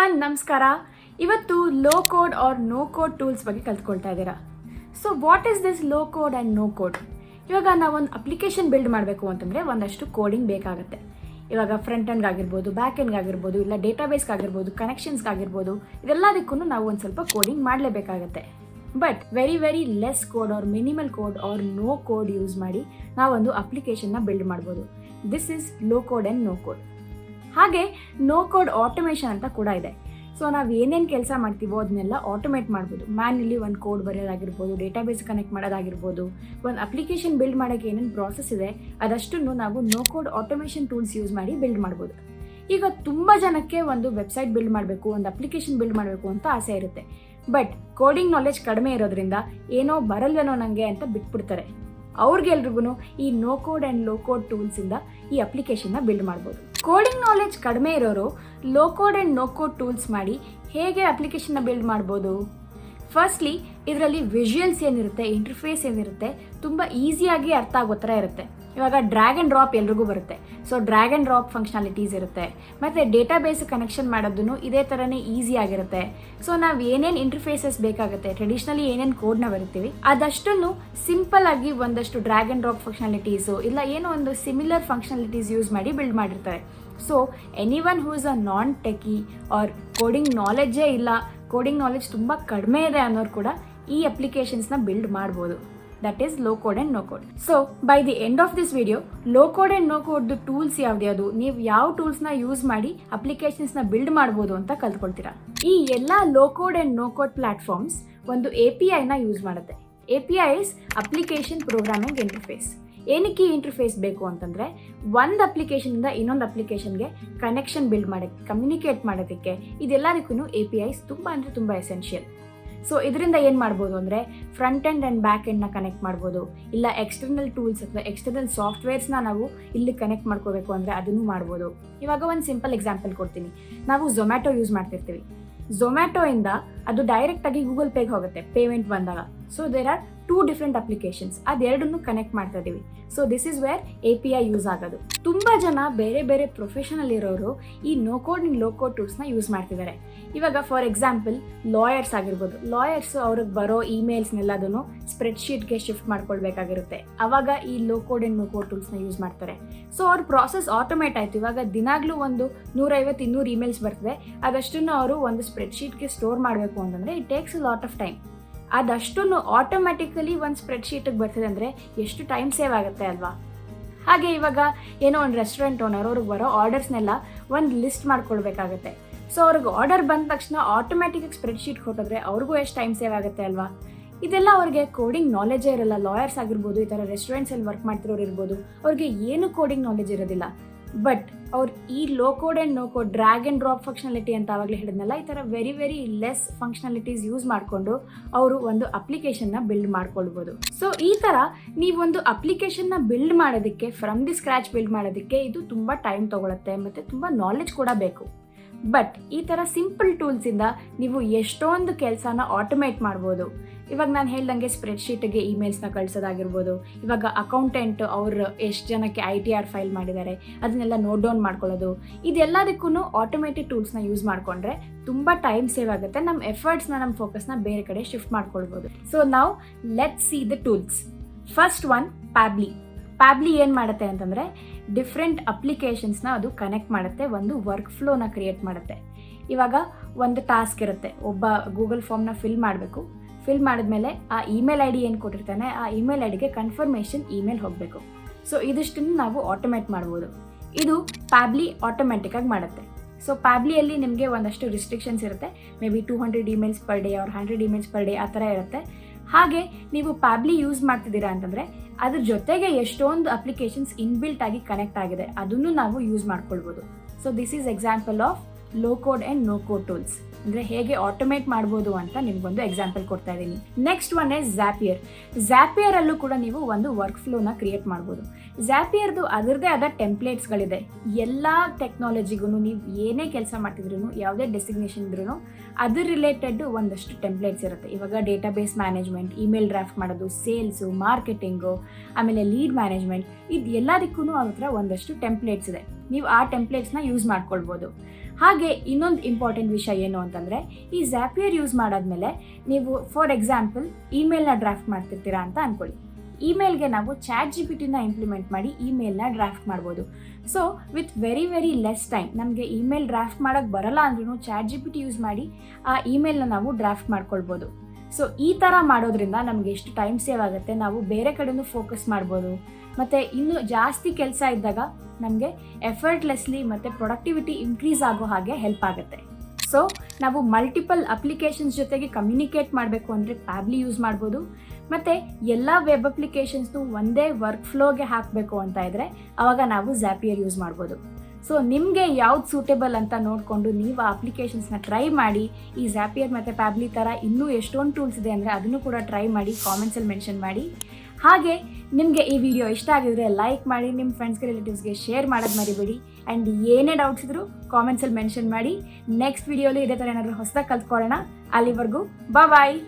Everyone ನಮಸ್ಕಾರ. ಇವತ್ತು low code or no code tools ಬಗ್ಗೆ ಕಲ್ತ್ಕೊಳ್ತಾ ಇದ್ದೀರಾ? So what is this low code and no code ಇವಾಗ ಒಂದು ಅಪ್ಲಿಕೇಶನ್ ಬಿಲ್ಡ್ ಮಾಡಬೇಕು ಅಂತಂದರೆ ಒಂದಷ್ಟು ಕೋಡಿಂಗ್ ಬೇಕಾಗುತ್ತೆ. ಇವಾಗ ಫ್ರಂಟ್ ಎಂಡ್ಗಾಗಿರ್ಬೋದು ಬ್ಯಾಕ್ ಎಂಡ್ಗಾಗಿರ್ಬೋದು ಇಲ್ಲ ಡೇಟಾಬೇಸ್ಗಾಗಿರ್ಬೋದು ಕನೆಕ್ಷನ್ಸ್ಗಾಗಿರ್ಬೋದು ಇದೆಲ್ಲದಕ್ಕೂ ನಾವು ಒಂದು ಸ್ವಲ್ಪ coding ಮಾಡಲೇಬೇಕಾಗತ್ತೆ. But very very less code or minimal code or no code use ಮಾಡಿ ನಾವೊಂದು ಅಪ್ಲಿಕೇಶನ್ನ ಬಿಲ್ಡ್ ಮಾಡ್ಬೋದು. This is low code and no code ಹಾಗೆ ನೋ ಕೋಡ್ ಆಟೋಮೇಷನ್ ಅಂತ ಕೂಡ ಇದೆ. ಸೊ ನಾವು ಏನೇನು ಕೆಲಸ ಮಾಡ್ತೀವೋ ಅದನ್ನೆಲ್ಲ ಆಟೋಮೇಟ್ ಮಾಡ್ಬೋದು. ಮ್ಯಾನ್ಯಲಿ ಒಂದು ಕೋಡ್ ಬರೆಯೋದಾಗಿರ್ಬೋದು ಡೇಟಾಬೇಸ್ ಕನೆಕ್ಟ್ ಮಾಡೋದಾಗಿರ್ಬೋದು, ಒಂದು ಅಪ್ಲಿಕೇಶನ್ ಬಿಲ್ಡ್ ಮಾಡೋಕ್ಕೆ ಏನೇನು ಪ್ರಾಸೆಸ್ ಇದೆ, ಅದಷ್ಟನ್ನು ನಾವು no code automation tools use ಮಾಡಿ ಬಿಲ್ಡ್ ಮಾಡ್ಬೋದು. ಈಗ ತುಂಬ ಜನಕ್ಕೆ ಒಂದು ವೆಬ್ಸೈಟ್ ಬಿಲ್ಡ್ ಮಾಡಬೇಕು, ಒಂದು ಅಪ್ಲಿಕೇಶನ್ ಬಿಲ್ಡ್ ಮಾಡಬೇಕು ಅಂತ ಆಸೆ ಇರುತ್ತೆ. ಬಟ್ ಕೋಡಿಂಗ್ ನಾಲೆಜ್ ಕಡಿಮೆ ಇರೋದ್ರಿಂದ ಏನೋ ಬರಲ್ವೇನೋ ನನಗೆ ಅಂತ ಬಿಟ್ಬಿಡ್ತಾರೆ. ಅವ್ರಿಗೆಲ್ರಿಗೂ ಈ no code and low code ಟೂಲ್ಸಿಂದ ಈ ಅಪ್ಲಿಕೇಶನ್ನ ಬಿಲ್ಡ್ ಮಾಡ್ಬೋದು. ಕೋಡಿಂಗ್ ನಾಲೆಜ್ ಕಡಿಮೆ ಇರೋರು low code and no code tools ಮಾಡಿ ಹೇಗೆ ಅಪ್ಲಿಕೇಶನ್ನ ಬಿಲ್ಡ್ ಮಾಡ್ಬೋದು? ಫಸ್ಟ್ಲಿ ಇದರಲ್ಲಿ ವಿಜುವಲ್ಸ್ ಏನಿರುತ್ತೆ ಇಂಟರ್ಫೇಸ್ ಏನಿರುತ್ತೆ, ತುಂಬ ಈಸಿಯಾಗಿ ಅರ್ಥ ಆಗೋ ಥರ ಇರುತ್ತೆ. ಇವಾಗ ಡ್ರ್ಯಾಗ್ ಆ್ಯಂಡ್ ಡ್ರಾಪ್ ಎಲ್ರಿಗೂ ಬರುತ್ತೆ. So drag and drop functionalities ಇರುತ್ತೆ. ಮತ್ತು ಡೇಟಾಬೇಸ್ ಕನೆಕ್ಷನ್ ಮಾಡೋದನ್ನು ಇದೇ ಥರನೇ ಈಸಿ ಆಗಿರುತ್ತೆ. ಸೊ ನಾವು ಏನೇನು ಇಂಟರ್ಫೇಸಸ್ ಬೇಕಾಗುತ್ತೆ ಟ್ರೆಡಿಷ್ನಲಿ ಏನೇನು ಕೋಡ್ನ ಬರಿತೀವಿ, ಅದಷ್ಟನ್ನು ಸಿಂಪಲ್ ಆಗಿ ಒಂದಷ್ಟು ಡ್ರ್ಯಾಗ್ ಆ್ಯಂಡ್ ಡ್ರಾಪ್ ಫಂಕ್ಷನಾಲಿಟೀಸು ಇಲ್ಲ ಏನೋ ಒಂದು ಸಿಮಿಲರ್ ಫಂಕ್ಷನಾಲಿಟೀಸ್ ಯೂಸ್ ಮಾಡಿ ಬಿಲ್ಡ್ ಮಾಡಿರ್ತಾರೆ. So anyone who uh non techie or coding ನಾಲೆಡ್ಜೇ ಇಲ್ಲ ಕೋಡಿಂಗ್ ನಾಲೆಡ್ಜ್ ತುಂಬ ಕಡಿಮೆ ಇದೆ ಅನ್ನೋರು ಕೂಡ ಈ ಅಪ್ಲಿಕೇಶನ್ಸ್ನ ಬಿಲ್ಡ್ ಮಾಡ್ಬೋದು. That is low code and no code so by the end of this video low code and no ಕೋಡ್ದು tools ಯಾವ್ದು ನೀವು ಯಾವ ಟೂಲ್ಸ್ನ ಯೂಸ್ ಮಾಡಿ ಅಪ್ಲಿಕೇಶನ್ಸ್ನ ಬಿಲ್ಡ್ ಮಾಡ್ಬೋದು ಅಂತ ಕಲ್ತ್ಕೊಳ್ತೀರಾ? ಈ ಎಲ್ಲ low code and no code platforms ಒಂದು ಎ ಪಿ ಐನ ಯೂಸ್ ಮಾಡುತ್ತೆ. A P I is application programming interface ಏನಕ್ಕೆ ಈ ಇಂಟರ್ಫೇಸ್ ಬೇಕು ಅಂತಂದರೆ, ಒಂದು ಅಪ್ಲಿಕೇಶನಿಂದ ಇನ್ನೊಂದು ಅಪ್ಲಿಕೇಶನ್ಗೆ ಕನೆಕ್ಷನ್ ಬಿಲ್ಡ್ ಮಾಡೋಕ್ಕೆ ಕಮ್ಯುನಿಕೇಟ್ ಮಾಡೋದಕ್ಕೆ ಇದೆಲ್ಲದಕ್ಕೂ ಎ ಪಿ ಐಸ್ ತುಂಬ ಅಂದರೆ ತುಂಬ ಎಸೆನ್ಷಿಯಲ್ ಸೊ ಇದರಿಂದ ಏನು ಮಾಡ್ಬೋದು ಅಂದರೆ ಫ್ರಂಟ್ ಎಂಡ್ ಆ್ಯಂಡ್ ಬ್ಯಾಕ್ ಎಂಡ್ನ ಕನೆಕ್ಟ್ ಮಾಡ್ಬೋದು. ಇಲ್ಲ ಎಕ್ಸ್ಟರ್ನಲ್ ಟೂಲ್ಸ್ ಅಥವಾ ಎಕ್ಸ್ಟರ್ನಲ್ ಸಾಫ್ಟ್ವೇರ್ಸ್ನ ನಾವು ಇಲ್ಲಿ ಕನೆಕ್ಟ್ ಮಾಡ್ಕೋಬೇಕು ಅಂದರೆ ಅದನ್ನು ಮಾಡ್ಬೋದು. ಇವಾಗ ಒಂದು ಸಿಂಪಲ್ ಎಕ್ಸಾಂಪಲ್ ಕೊಡ್ತೀನಿ. ನಾವು ಝೊಮ್ಯಾಟೊ ಯೂಸ್ ಮಾಡ್ತಿರ್ತೀವಿ. ಝೊಮ್ಯಾಟೊಯಿಂದ ಅದು ಡೈರೆಕ್ಟಾಗಿ ಗೂಗಲ್ ಪೇಗೆ ಹೋಗುತ್ತೆ ಪೇಮೆಂಟ್ ಬಂದಾಗ. So there are two different applications ಅದೆರಡನ್ನು connect ಮಾಡ್ತಾ ಇದೀವಿ. So this is where A P I use ಆಗೋದು. ತುಂಬ ಜನ ಬೇರೆ ಬೇರೆ ಪ್ರೊಫೆಷನಲ್ ಇರೋರು ಈ no code in low code ಟೂಲ್ಸ್ನ use ಮಾಡ್ತಿದ್ದಾರೆ. ಇವಾಗ ಫಾರ್ ಎಕ್ಸಾಂಪಲ್ ಲಾಯರ್ಸ್ ಆಗಿರ್ಬೋದು. ಲಾಯರ್ಸ್ ಅವ್ರಿಗೆ ಬರೋ ಇಮೇಲ್ಸ್ನೆಲ್ಲದನ್ನು ಸ್ಪ್ರೆಡ್ಶೀಟ್ಗೆ ಶಿಫ್ಟ್ ಮಾಡ್ಕೊಳ್ಬೇಕಾಗಿರುತ್ತೆ. ಅವಾಗ ಈ low code in no code ಟೂಲ್ಸ್ನ use ಮಾಡ್ತಾರೆ. ಸೊ ಅವ್ರ ಪ್ರಾಸೆಸ್ ಆಟೋಮೇಟ್ ಆಯಿತು. ಇವಾಗ ದಿನಾಗ್ಲೂ ಒಂದು ನೂರೈವತ್ತು ಇನ್ನೂರು ಇಮೇಲ್ಸ್ ಬರ್ತದೆ. ಅದಷ್ಟನ್ನು ಅವರು ಒಂದು ಸ್ಪ್ರೆಡ್ಶೀಟ್ಗೆ ಸ್ಟೋರ್ ಮಾಡಬೇಕು ಅಂತಂದರೆ it takes a lot of time ಅದಷ್ಟನ್ನು automatically ಒಂದು ಸ್ಪ್ರೆಡ್ಶೀಟಿಗೆ ಬರ್ತದೆ ಅಂದರೆ ಎಷ್ಟು ಟೈಮ್ ಸೇವ್ ಆಗುತ್ತೆ ಅಲ್ವಾ? ಹಾಗೆ ಇವಾಗ ಏನೋ ಒಂದು ರೆಸ್ಟೋರೆಂಟ್ ಓನರ್ ಅವ್ರಿಗೆ ಬರೋ ಆರ್ಡರ್ಸ್ನೆಲ್ಲ ಒಂದು ಲಿಸ್ಟ್ ಮಾಡ್ಕೊಳ್ಬೇಕಾಗತ್ತೆ ಸೊ ಅವ್ರಿಗೆ ಆರ್ಡರ್ ಬಂದ ತಕ್ಷಣ ಆಟೋಮ್ಯಾಟಿಕಾಗಿ ಸ್ಪ್ರೆಡ್ಶೀಟ್ ಕೊಟ್ಟಿದ್ರೆ ಅವ್ರಿಗೂ ಎಷ್ಟು ಟೈಮ್ ಸೇವ್ ಆಗುತ್ತೆ ಅಲ್ವಾ? ಇದೆಲ್ಲ ಅವ್ರಿಗೆ ಕೋಡಿಂಗ್ ನಾಲೆಜೇ ಇರಲ್ಲ. ಲಾಯರ್ಸ್ ಆಗಿರ್ಬೋದು, ಈ ಥರ ರೆಸ್ಟೋರೆಂಟ್ಸಲ್ಲಿ ವರ್ಕ್ ಮಾಡ್ತಿರೋರು ಇರ್ಬೋದು, ಅವ್ರಿಗೆ ಏನು ಕೋಡಿಂಗ್ ನಾಲೆಜ್ ಇರೋದಿಲ್ಲ. ಬಟ್ ಅವ್ರು ಈ low code and no code drag and drop functionality ಅಂತ ಆವಾಗಲೇ ಹೇಳಿದ್ನಲ್ಲ, ಈ ಥರ very very less functionalities use ಮಾಡಿಕೊಂಡು ಅವರು ಒಂದು ಅಪ್ಲಿಕೇಶನ್ನ ಬಿಲ್ಡ್ ಮಾಡ್ಕೊಳ್ಬೋದು. ಸೊ ಈ ಥರ ನೀವೊಂದು ಅಪ್ಲಿಕೇಶನ್ನ ಬಿಲ್ಡ್ ಮಾಡೋದಕ್ಕೆ ಫ್ರಮ್ ದಿ ಸ್ಕ್ರ್ಯಾಚ್ ಬಿಲ್ಡ್ ಮಾಡೋದಕ್ಕೆ ಇದು ತುಂಬ ಟೈಮ್ ತೊಗೊಳುತ್ತೆ, ಮತ್ತು ತುಂಬ ನಾಲೆಜ್ ಕೂಡ ಬೇಕು. ಬಟ್ ಈ ಥರ ಸಿಂಪಲ್ ಟೂಲ್ಸಿಂದ ನೀವು ಎಷ್ಟೊಂದು ಕೆಲಸನ ಆಟೋಮೇಟ್ ಮಾಡ್ಬೋದು. ಇವಾಗ ನಾನು ಹೇಳ್ದಂಗೆ ಸ್ಪ್ರೆಡ್ಶೀಟ್ಗೆ ಇಮೇಲ್ಸ್ನ ಕಳ್ಸೋದಾಗಿರ್ಬೋದು. ಇವಾಗ ಅಕೌಂಟೆಂಟ್ ಅವರು ಎಷ್ಟು ಜನಕ್ಕೆ ಐ ಟಿ ಆರ್ ಫೈಲ್ ಮಾಡಿದ್ದಾರೆ, ಅದನ್ನೆಲ್ಲ ನೋಟ್ ಡೌನ್ ಮಾಡ್ಕೊಳ್ಳೋದು. ಇದೆಲ್ಲದಕ್ಕೂ ಆಟೋಮೆಟಿಕ್ ಟೂಲ್ಸ್ನ ಯೂಸ್ ಮಾಡಿಕೊಂಡ್ರೆ ತುಂಬ ಟೈಮ್ ಸೇವ್ ಆಗುತ್ತೆ. ನಮ್ಮ ಎಫರ್ಟ್ಸ್ನ ನಮ್ಮ ಫೋಕಸ್ನ ಬೇರೆ ಕಡೆ ಶಿಫ್ಟ್ ಮಾಡ್ಕೊಳ್ಬೋದು. ಸೊ ನಾವು let see the tools first one Pabbly Pabbly ಏನು ಮಾಡುತ್ತೆ ಅಂತಂದರೆ ಡಿಫ್ರೆಂಟ್ ಅಪ್ಲಿಕೇಶನ್ಸ್ನ ಅದು ಕನೆಕ್ಟ್ ಮಾಡುತ್ತೆ, ಒಂದು ವರ್ಕ್ ಫ್ಲೋನ ಕ್ರಿಯೇಟ್ ಮಾಡುತ್ತೆ. ಇವಾಗ ಒಂದು ಟಾಸ್ಕ್ ಇರುತ್ತೆ, ಒಬ್ಬ ಗೂಗಲ್ ಫಾರ್ಮ್ನ ಫಿಲ್ ಮಾಡಬೇಕು. ಫಿಲ್ ಮಾಡಿದ್ಮೇಲೆ ಆ ಇಮೇಲ್ ಐ ಡಿ ಏನು ಕೊಟ್ಟಿರ್ತಾನೆ, ಆ ಇಮೇಲ್ ಐ ಡಿಗೆ ಕನ್ಫರ್ಮೇಷನ್ ಇಮೇಲ್ ಹೋಗಬೇಕು. ಸೊ ಇದಿಷ್ಟನ್ನು ನಾವು ಆಟೋಮೇಟ್ ಮಾಡ್ಬೋದು. ಇದು ಪ್ಯಾಬ್ಲಿ ಆಟೋಮೆಟಿಕ್ಕಾಗಿ ಮಾಡುತ್ತೆ. ಸೊ ಪ್ಯಾಬ್ಲಿಯಲ್ಲಿ ನಿಮಗೆ ಒಂದಷ್ಟು ರಿಸ್ಟ್ರಿಕ್ಷನ್ಸ್ ಇರುತ್ತೆ. Maybe two hundred emails per day ಅವ್ರ ಹಂಡ್ರೆಡ್ ಇಮೇಲ್ಸ್ ಪರ್ ಡೇ ಆ ಥರ ಇರುತ್ತೆ. ಹಾಗೆ ನೀವು ಪ್ಯಾಬ್ಲಿ ಯೂಸ್ ಮಾಡ್ತಿದ್ದೀರಾ ಅಂತಂದರೆ ಅದ್ರ ಜೊತೆಗೆ ಎಷ್ಟೊಂದು ಅಪ್ಲಿಕೇಶನ್ಸ್ ಇನ್ಬಿಲ್ಟ್ ಆಗಿ ಕನೆಕ್ಟ್ ಆಗಿದೆ. ಅದನ್ನು ನಾವು ಯೂಸ್ ಮಾಡ್ಕೊಳ್ಬೋದು. So this is example of low code and no code tools ಅಂದರೆ ಹೇಗೆ ಆಟೋಮೇಟ್ ಮಾಡ್ಬೋದು ಅಂತ ನಿಮ್ಗೊಂದು ಎಕ್ಸಾಂಪಲ್ ಕೊಡ್ತಾ ಇದ್ದೀನಿ. ನೆಕ್ಸ್ಟ್ ಒನ್ ಇಸ್ ಝ್ಯಾಪಿಯರ್ ಅಲ್ಲೂ ಕೂಡ ನೀವು ಒಂದು ವರ್ಕ್ ಫ್ಲೋನ ಕ್ರಿಯೇಟ್ ಮಾಡ್ಬೋದು. ಝ್ಯಾಪಿಯರ್ದು ಅದರದೇ ಆದ ಟೆಂಪ್ಲೇಟ್ಸ್ಗಳಿದೆ ಎಲ್ಲ ಟೆಕ್ನಾಲಜಿಗೂ ನೀವು ಏನೇ ಕೆಲಸ ಮಾಡ್ತಿದ್ರು ಯಾವುದೇ ಡೆಸಿಗ್ನೇಷನ್ ಇದ್ರೂ ಅದ್ರ ರಿಲೇಟೆಡ್ ಒಂದಷ್ಟು ಟೆಂಪ್ಲೇಟ್ಸ್ ಇರುತ್ತೆ. ಇವಾಗ ಡೇಟಾಬೇಸ್ ಮ್ಯಾನೇಜ್ಮೆಂಟ್ ಇಮೇಲ್ ಡ್ರಾಫ್ಟ್ ಮಾಡೋದು ಸೇಲ್ಸು ಮಾರ್ಕೆಟಿಂಗು ಆಮೇಲೆ ಲೀಡ್ ಮ್ಯಾನೇಜ್ಮೆಂಟ್ ಇದು ಎಲ್ಲದಕ್ಕೂ ಅವ್ರ ಹತ್ರ ಒಂದಷ್ಟು ಟೆಂಪ್ಲೇಟ್ಸ್ ಇದೆ. ನೀವು ಆ ಟೆಂಪ್ಲೇಟ್ಸ್ನ ಯೂಸ್ ಮಾಡ್ಕೊಳ್ಬೋದು. ಹಾಗೆ ಇನ್ನೊಂದು ಇಂಪಾರ್ಟೆಂಟ್ ವಿಷಯ ಏನು ಅಂತಂದರೆ, ಈ ಝ್ಯಾಪಿಯರ್ ಯೂಸ್ ಮಾಡಾದ್ಮೇಲೆ ನೀವು ಫಾರ್ ಎಕ್ಸಾಂಪಲ್ ಇಮೇಲ್ನ ಡ್ರಾಫ್ಟ್ ಮಾಡ್ತಿರ್ತೀರಾ ಅಂತ ಅಂದ್ಕೊಳ್ಳಿ ಇಮೇಲ್ಗೆ ನಾವು ಚಾಟ್ ಜಿ ಪಿ ಟಿನ ಇಂಪ್ಲಿಮೆಂಟ್ ಮಾಡಿ ಇಮೇಲ್ನ ಡ್ರಾಫ್ಟ್ ಮಾಡ್ಬೋದು. So with very very less time ನಮಗೆ ಇಮೇಲ್ ಡ್ರಾಫ್ಟ್ ಮಾಡೋಕ್ಕೆ ಬರಲ್ಲ ಅಂದ್ರೂ chat G P T use ಮಾಡಿ ಆ ಇಮೇಲ್ನ ನಾವು ಡ್ರಾಫ್ಟ್ ಮಾಡ್ಕೊಳ್ಬೋದು. ಸೊ ಈ ಥರ ಮಾಡೋದ್ರಿಂದ ನಮಗೆ ಎಷ್ಟು ಟೈಮ್ ಸೇವ್ ಆಗುತ್ತೆ? ನಾವು ಬೇರೆ ಕಡೆನೂ ಫೋಕಸ್ ಮಾಡ್ಬೋದು. ಮತ್ತು ಇನ್ನೂ ಜಾಸ್ತಿ ಕೆಲಸ ಇದ್ದಾಗ ನಮಗೆ ಎಫರ್ಟ್ಲೆಸ್ಲಿ ಮತ್ತು ಪ್ರೊಡಕ್ಟಿವಿಟಿ ಇನ್ಕ್ರೀಸ್ ಆಗೋ ಹಾಗೆ ಹೆಲ್ಪ್ ಆಗುತ್ತೆ. ಸೊ ನಾವು ಮಲ್ಟಿಪಲ್ ಅಪ್ಲಿಕೇಶನ್ಸ್ ಜೊತೆಗೆ ಕಮ್ಯುನಿಕೇಟ್ ಮಾಡಬೇಕು ಅಂದರೆ ಪ್ಯಾಬ್ಲಿ ಯೂಸ್ ಮಾಡ್ಬೋದು. ಮತ್ತು ಎಲ್ಲ ವೆಬ್ ಅಪ್ಲಿಕೇಶನ್ಸ್ನು ಒಂದೇ ವರ್ಕ್ ಫ್ಲೋಗೆ ಹಾಕಬೇಕು ಅಂತ ಇದ್ದರೆ ಆವಾಗ ನಾವು ಝ್ಯಾಪಿಯರ್ ಯೂಸ್ ಮಾಡ್ಬೋದು. ಸೊ ನಿಮಗೆ ಯಾವ್ದು ಸೂಟೇಬಲ್ ಅಂತ ನೋಡಿಕೊಂಡು ನೀವು ಆ ಅಪ್ಲಿಕೇಶನ್ಸ್ನ ಟ್ರೈ ಮಾಡಿ, ಈ ಝ್ಯಾಪಿಯರ್ ಮತ್ತು ಪ್ಯಾಬ್ಲಿ ಥರ ಇನ್ನೂ ಎಷ್ಟೊಂದು ಟೂಲ್ಸ್ ಇದೆ ಅಂದರೆ ಅದನ್ನು ಕೂಡ ಟ್ರೈ ಮಾಡಿ ಕಾಮೆಂಟ್ಸಲ್ಲಿ ಮೆನ್ಷನ್ ಮಾಡಿ. ಹಾಗೆ ನಿಮಗೆ ಈ ವಿಡಿಯೋ ಇಷ್ಟ ಆಗಿದ್ರೆ ಲೈಕ್ ಮಾಡಿ ನಿಮ್ಮ ಫ್ರೆಂಡ್ಸ್ಗೆ ರಿಲೇಟಿವ್ಸ್ಗೆ ಶೇರ್ ಮಾಡೋದು ಮರಿಬೇಡಿ. ಆ್ಯಂಡ್ ಏನೇ ಡೌಟ್ಸ್ ಇದ್ದರೂ ಕಾಮೆಂಟ್ಸಲ್ಲಿ ಮೆನ್ಷನ್ ಮಾಡಿ. ನೆಕ್ಸ್ಟ್ ವಿಡಿಯೋಲಿ ಇದೇ ಥರ ಏನಾದರೂ ಹೊಸದಾಗಿ ಕಲ್ತ್ಕೊಳ್ಳೋಣ. ಅಲ್ಲಿವರೆಗೂ ಬಾಯ್